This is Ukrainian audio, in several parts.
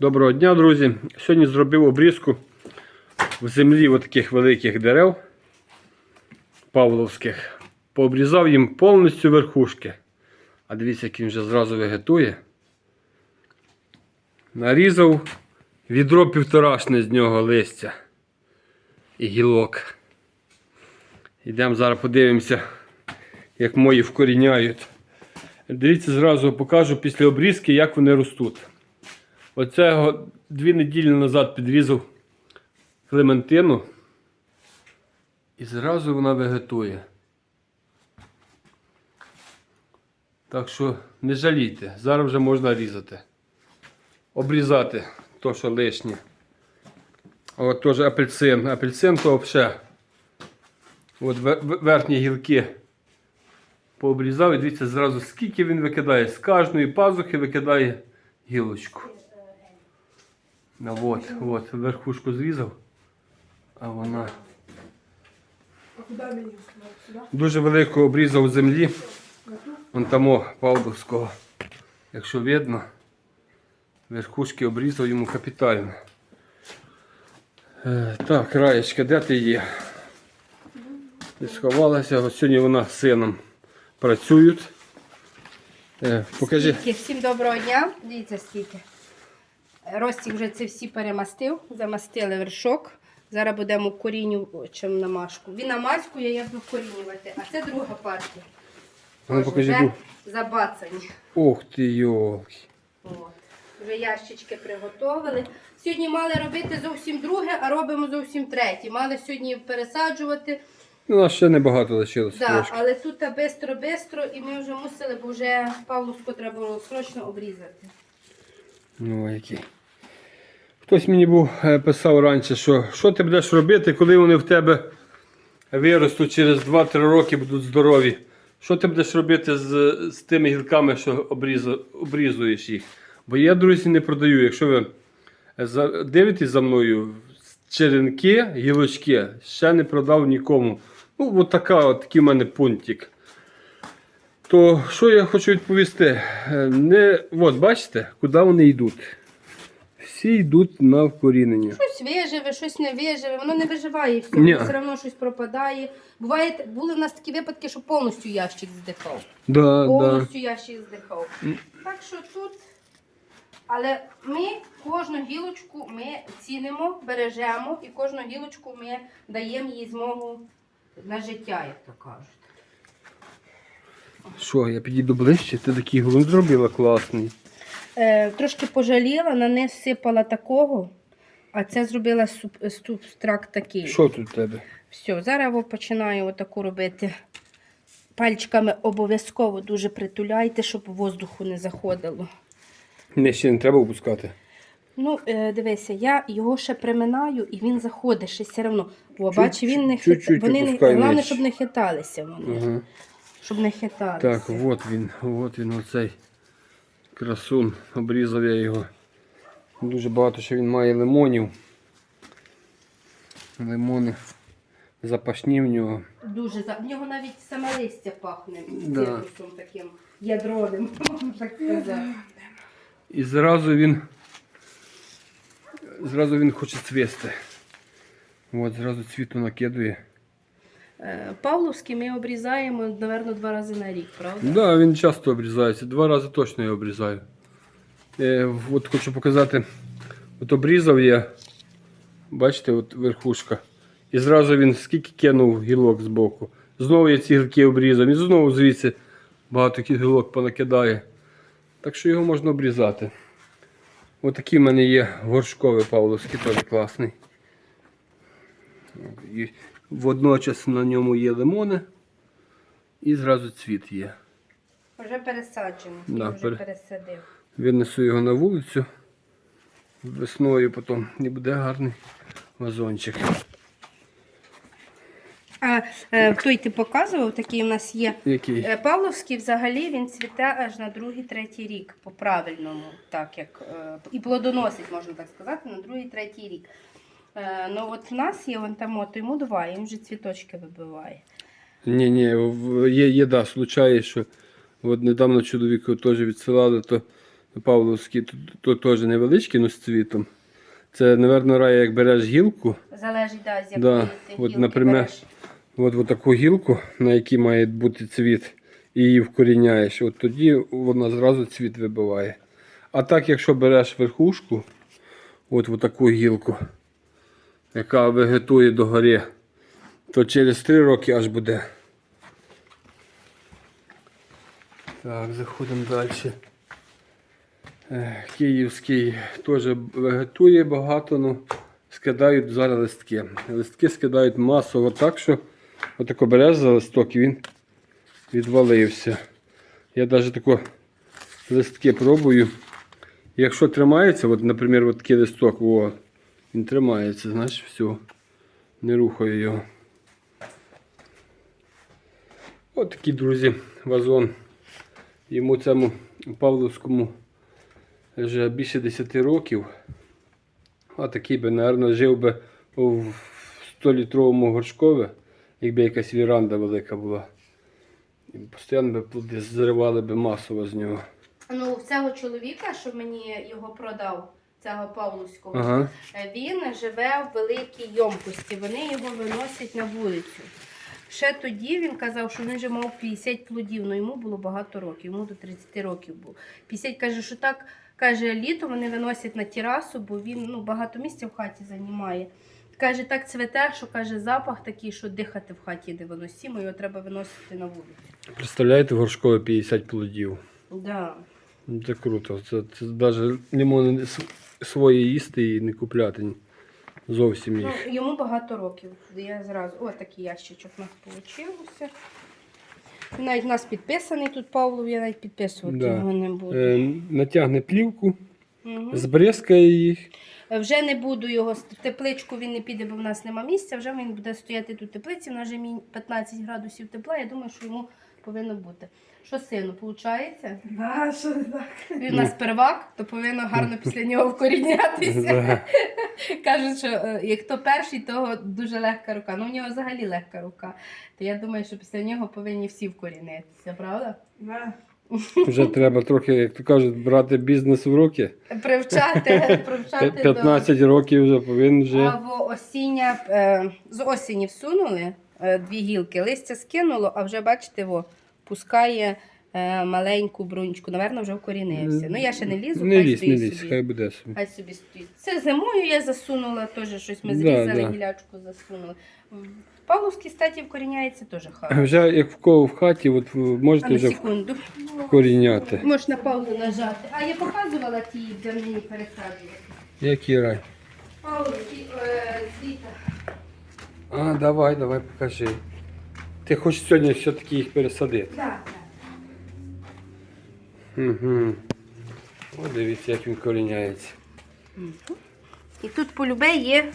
Доброго дня, друзі. Сьогодні зробив обрізку в землі таких великих дерев павловських. Пообрізав їм повністю верхушки. А дивіться, як він вже зразу вегетує. Нарізав відро півторашне з нього листя і гілок. Йдемо зараз подивимося, як мої вкоріняють. Дивіться, зразу покажу після обрізки, як вони ростуть. Оце дві неділі назад підрізав Клементину. І зразу вона вегетує. Так що не жалійте, зараз вже можна різати. Обрізати то, що лишнє. От теж апельсин. Апельсин то взагалі. От ве- ве- верхні гілки пообрізав і дивіться зразу, скільки він викидає. З кожної пазухи викидає гілочку. Ну, от, от, верхушку зрізав, а вона дуже велико обрізав землі. Вон тому Павловського. Якщо видно, верхушки обрізав йому капітально. Е, так, Раєчка, де ти є? Ти сховалася, От сьогодні вона з сином працюють. Е, покажи. Скільки? Всім доброго дня. Дивіться скільки. Ростик вже це всі перемастив, замастили вершок. Зараз будемо корінювачем намашку. Він намаскує, як викорінювати. А це друга партія. Ну, покажи вже забацані. Ох ти йолки. Вже ящички приготовили. Сьогодні мали робити зовсім друге, а робимо зовсім третє. Мали сьогодні пересаджувати. Ну, у нас ще небагато лишилось Да, трошки. але тут бистро-бистро, і ми вже мусили, бо вже Павловську треба було срочно обрізати. Ну, який. Хтось мені був е, писав раніше, що що ти будеш робити, коли вони в тебе виростуть через 2-3 роки будуть здорові. Що ти будеш робити з, з тими гілками, що обрізу, обрізуєш їх? Бо я, друзі, не продаю. Якщо ви за, дивитесь за мною, черенки, гілочки, ще не продав нікому. Ну, от такий в мене пунктик. То що я хочу відповісти? Е, Не, от бачите, куди вони йдуть? Всі йдуть на вкорінення. Щось виживе, щось не виживе, воно не виживає все, Ні. все одно щось пропадає. Буває, були в нас такі випадки, що повністю ящик здихав. Да, да. Повністю ящик здихав. Так що тут. Але ми кожну гілочку ми цінимо, бережемо, і кожну гілочку ми даємо їй змогу на життя, як то кажуть. Що, я підійду ближче? Ти такий голос зробила класний. Е, трошки пожаліла, на не сипала такого, а це зробила суп- субстракт такий. Що тут в тебе? Все, зараз я починаю отаку робити. Пальчиками обов'язково дуже притуляйте, щоб воздуху не заходило. Не, ще не треба опускати. Ну, е, дивися, я його ще приминаю і він заходить ще все одно. Бо Чуть- бач, він не хит... вони не... Головне, щоб не хиталися вони. Ага. Щоб не хиталися. Так, от він, от він, оцей красун. Обрізав я його. Дуже багато ще він має лимонів. Лимони запашні в нього. Дуже за... В нього навіть саме листя пахне Да. цитрусом таким ядровим, можна так сказати. І зразу він. Зразу він хоче цвісти. От, зразу цвіту накидує. Е, Павловський ми обрізаємо, напевно, два рази на рік, правда? Так, да, він часто обрізається. Два рази точно я обрізаю. Е, от хочу показати. От обрізав я. Бачите, от верхушка. І зразу він скільки кинув гілок з боку. Знову я ці гілки обрізав. І знову звідси багато гілок понакидає. Так що його можна обрізати. Отакий в мене є горшковий павловський, теж класний. Водночас на ньому є лимони і зразу цвіт є. Вже пересаджено, Да, вже пере- пересадив. Винесу його на вулицю весною потім і буде гарний вазончик. А е, той ти показував, такий у нас є. Який? Е, Павловський взагалі він цвіте аж на другий, третій рік, по правильному, так як е, і плодоносить, можна так сказати, на другий, третій рік. Е, ну от в нас є вон там от йому два, їм вже цвіточки вибиває. Ні, ні, є, є да, случаї, що от недавно чоловіку теж відсилали, то Павловські, то, то теж невеличкі, але з цвітом. Це, напевно, рає, як береш гілку, Залежить, да, з якої Да, ти от, гілки наприклад, береш. от, от таку гілку, на якій має бути цвіт, і її вкоріняєш, от тоді вона зразу цвіт вибиває. А так, якщо береш верхушку, от, от таку гілку, яка вегетує догори, то через 3 роки аж буде. Так, заходимо далі. Е, Київський теж вегетує багато, ну скидають зараз листки. Листки скидають масово так, що отако береш за листок і він відвалився. Я навіть тако листки пробую. Якщо тримається, от, наприклад, от такий листок, о, він тримається, значить все, не рухаю його. От такий, друзі, вазон. Йому цьому Павловському вже більше 10 років. А такий би, мабуть, жив би в 100-літровому горшкові, якби якась віранда велика була. І постійно би плоди зривали би масово з нього. Ну, в цього чоловіка, що мені його продав, цього Павловського, Ага. е, він живе в великій йомкості. Вони його виносять на вулицю. Ще тоді він казав, що він вже мав 50 плодів, але йому було багато років, йому до 30 років було. 50 каже, що так каже, літо вони виносять на терасу, бо він ну, багато місця в хаті займає. Каже, так цвете, що каже, запах такий, що дихати в хаті невиносимо, його треба виносити на вулицю. Представляєте, в горшкові 50 плодів. Да. Ну, Це круто. Це, це навіть не можна своє їсти і не купляти зовсім Ну, йому багато років. Я зразу. Ось такий ящичок у нас вийшов. Навіть у нас підписаний тут Павлов, я навіть підписувати Да. його не буду. Е, натягне плівку, Мгм. збризкає їх. Вже не буду його в тепличку, він не піде, бо в нас нема місця. Вже він буде стояти тут в теплиці, на вже 15 градусів тепла. Я думаю, що йому повинно бути. Що сину, виходить? Да, що не так. Він у нас первак, то повинно гарно після нього вкорінятися. Кажуть, що е, як хто перший, то дуже легка рука. Ну, в нього взагалі легка рука. То я думаю, що після нього повинні всі вкорінитися, правда? Да. Вже треба трохи, як то кажуть, брати бізнес в руки. Привчати, привчати П'ят- 15 років вже повинен до вже. або осіння е, з осені всунули е, дві гілки, листя скинуло, а вже бачите, во, пускає е, маленьку бруньку. Наверно, вже вкорінився. Ну я ще не лізу, Не хай лізь, не стоїть лізь, собі. хай буде собі. Хай собі стоїть. Це зимою я засунула, теж щось ми Да, зрізали, да. гілячку засунули. М. Павловський статі вкоріняється теж хорошо. Вже як в кого в хаті, от ви А можете ну вже секунду. вкоріняти. Можеш на паузу нажати. А я показувала ті, де мені пересаджувати. Який рай? Павловський, е, Світа. А, давай, давай, покажи. Ти хочеш сьогодні все-таки їх пересадити? Так, так. Угу. О, дивіться, як він коріняється. І тут полюбе є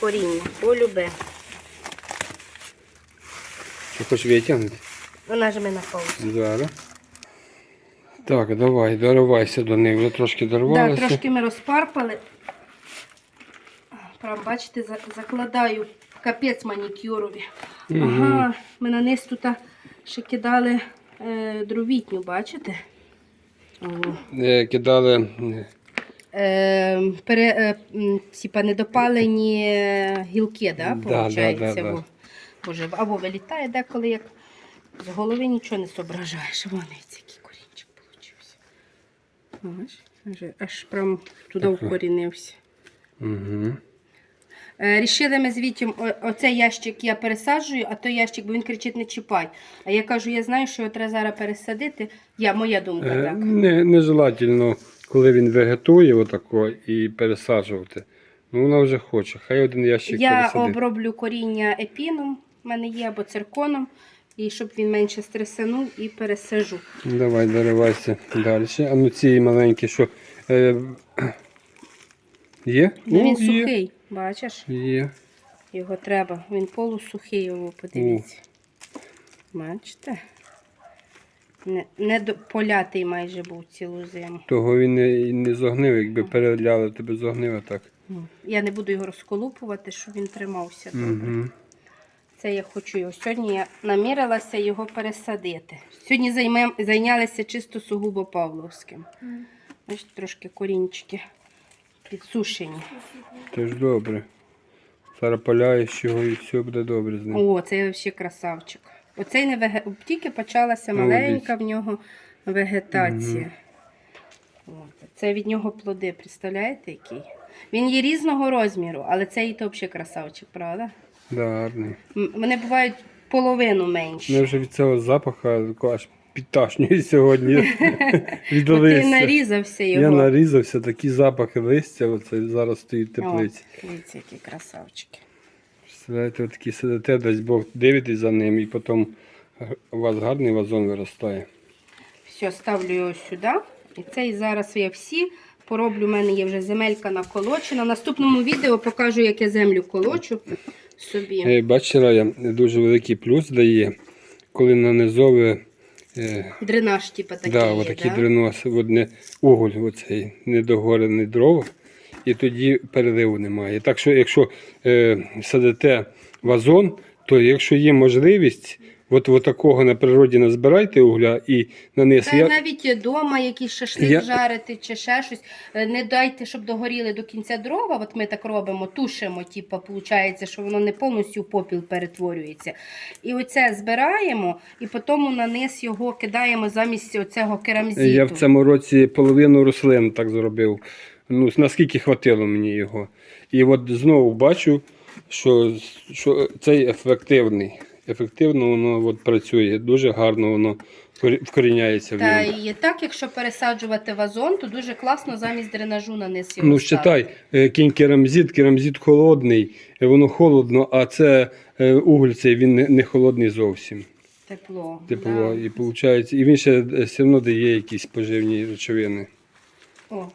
коріння. Полюбе. Що хочеш витягнути? Вона ж на паузу. Зараз. Так, давай, доривайся до них. Вже трошки Да, дорвалися. трошки ми розпарпали. Прям, бачите, закладаю капець манікюрові. Ага, ми на низ тут ще кидали е, дровітню, бачите? О. Е, Кидали е, Е, пере, е, м, типа недопалені е, гілки, да, Да, получається, да, да, да. Бо, Боже, або вилітає деколи, як з голови нічого не зображаєш. Вони який корінчик получився. Бачиш, аж, аж прям туди Так. вкорінився. Угу. Е, Рішили ми з Вітєм, оцей ящик я пересаджую, а той ящик, бо він кричить, не чіпай. А я кажу, я знаю, що його треба зараз пересадити. Я, моя думка Е, так. Не, нежелательно, коли він вегетує отако і пересаджувати. Ну вона вже хоче. Хай один ящик Я пересадить. оброблю коріння епіном, в мене є або цирконом, і щоб він менше стресанув і пересажу. Давай, доривайся далі. А ну ці маленькі, що. Е, є? Ну, він є. сухий, бачиш? Є. Його треба. Він полусухий, його подивіться. Бачите? Не, не до- полятий майже був цілу зиму. Того він не, не зогнив, якби переляли, тебе зогнив так. Ну, Я не буду його розколупувати, щоб він тримався добре. Угу. Це я хочу його. Сьогодні я намірилася його пересадити. Сьогодні займем, зайнялися чисто сугубо Павловським. Ось трошки корінчики підсушені. Це ж добре. Зараз поляєш його і все буде добре з ним. О, це взагалі красавчик. Оцей не веге... тільки почалася маленька в нього вегетація. От. Це від нього плоди, представляєте, який? Він є різного розміру, але цей і то взагалі красавчик, правда? Да, гарний. Вони бувають половину менші. Мене вже від цього такого аж підташнює сьогодні. Від ти листя. нарізався його. Я нарізався, такі запахи листя, оце зараз стоїть в теплиці. О, дивіться, які красавчики. Представляєте, такі сидите, десь Бог дивитесь за ним, і потім у вас гарний вазон виростає. Все, ставлю його сюди. І цей зараз я всі пороблю. У мене є вже земелька наколочена. В наступному відео покажу, як я землю колочу собі. Е, Бачите, Рая, дуже великий плюс дає, коли е, Дренаж, типу, такий. да, є, такий да? дренос, одне уголь, оцей недогорений дрова, і тоді переливу немає. Так що, якщо е, садите вазон, то якщо є можливість, от, от такого на природі назбирайте угля і наниз. Та Я, навіть вдома якийсь шашлик Я- жарити чи ще щось. Е, Не дайте, щоб догоріли до кінця дрова. От ми так робимо, тушимо, типу, виходить, що воно не повністю в попіл перетворюється. І оце збираємо, і потім на низ його кидаємо замість оцього керамзиту. я в цьому році половину рослин так зробив. Ну, наскільки хватило мені його. І от знову бачу, що, що цей ефективний. Ефективно воно от працює, дуже гарно воно вкоріняється в Та і так, якщо пересаджувати вазон, то дуже класно замість дренажу на низ його Ну, считай, е, кінь керамзит, керамзит холодний, е, воно холодно, а це е, уголь цей він не, холодний зовсім. Тепло. Тепло. да. І виходить, і він ще все одно дає якісь поживні речовини. О,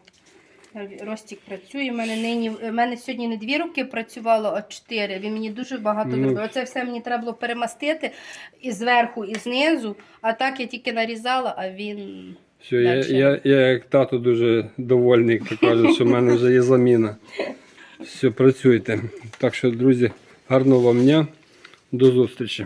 Ростік працює. У мене нині в мене сьогодні не дві роки працювало, а чотири. Він мені дуже багато зробив. Оце все мені треба було перемастити і зверху, і знизу. А так я тільки нарізала, а він. Все, я, я, я як тато дуже довольний, як кажуть, що в мене вже є заміна. Все, працюйте. Так що, друзі, гарного вам дня. До зустрічі.